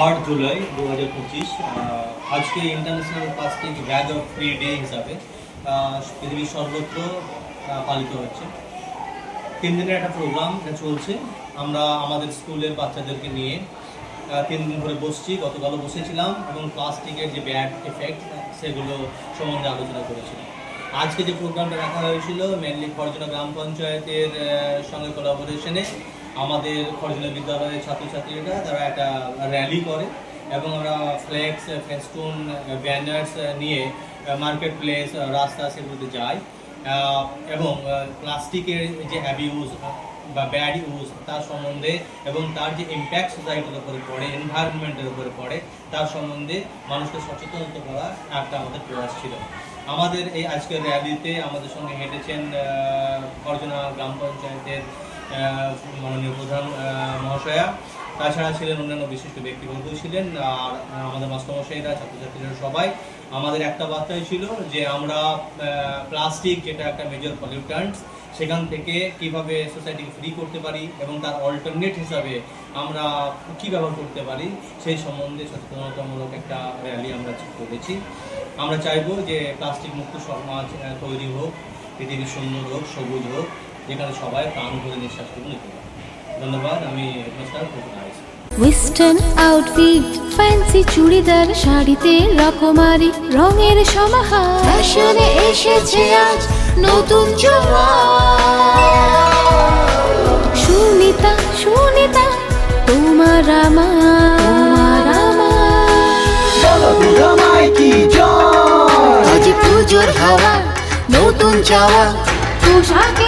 Third July দু হাজার পঁচিশ আজকে international plastic bag off free day হিসাবে পৃথিবীর সর্বত্র পালিত হচ্ছে। তিন দিনের একটা প্রোগ্রাম চলছে। আমরা আমাদের স্কুলের বাচ্চাদেরকে নিয়ে তিন দিন ধরে বসছি। গতকালও বসেছিলাম এবং প্লাস্টিকের যে ব্যাড এফেক্ট সেগুলো সম্বন্ধে আলোচনা করেছিলাম। আজকে যে প্রোগ্রামটা রাখা হয়েছিল মেনলি খরজনা গ্রাম পঞ্চায়েতের সঙ্গে কোলাবোরেশনে আমাদের খরজনা বিদ্যালয়ের ছাত্রছাত্রীরা তারা একটা র্যালি করে এবং আমরা ফ্লেক্স ফেস্টুন ব্যানার্স নিয়ে মার্কেট প্লেস রাস্তা সেগুলোতে আহ, এবং প্লাস্টিকের যে অ্যাবিউজ বা ব্যাড ইউজ তার সম্বন্ধে এবং তার যে ইম্প্যাক্ট সোসাইটির উপরে পড়ে এনভায়রনমেন্টের উপরে পড়ে তার সম্বন্ধে মানুষকে সচেতনতা করা একটা আমাদের প্রয়াস ছিল। আমাদের এই আজকের র্যালিতে আমাদের সঙ্গে হেঁটেছেন অর্জনা গ্রাম পঞ্চায়েতের মাননীয় প্রধান মহাশয়া। তাছাড়া ছিলেন অন্যান্য বিশিষ্ট ব্যক্তিবর্গ ছিলেন, আর আমাদের মাস্টারমশাইরা ছাত্রছাত্রীরা সবাই। আমাদের একটা বার্তাই ছিল যে আমরা প্লাস্টিক যেটা একটা মেজর পলিউট্যান্ট সেখান থেকে কীভাবে সোসাইটিকে ফ্রি করতে পারি এবং তার অল্টারনেট হিসাবে আমরা কী ব্যবহার করতে পারি, সেই সম্বন্ধে সচেতনতামূলক একটা র্যালি আমরা করেছি। আমরা চাইব যে প্লাস্টিক মুক্ত সমাজ তৈরি হোক, পৃথিবী সুন্দর হোক, সবুজ হোক। যেখানে সবাই প্রাণ করে নিঃশ্বাস করে নিতে পারে। ধন্যবাদ আমি headmaster western outfit fancy churidar শাড়িতে রকমারি রঙের সমাহার। ফ্যাশনে এসেছে আজ নতুন। সুনিতা সুনিতা তোমার আমার। আমার। আজ পুজোর হাওয়া নতুন চাওয়া। আমি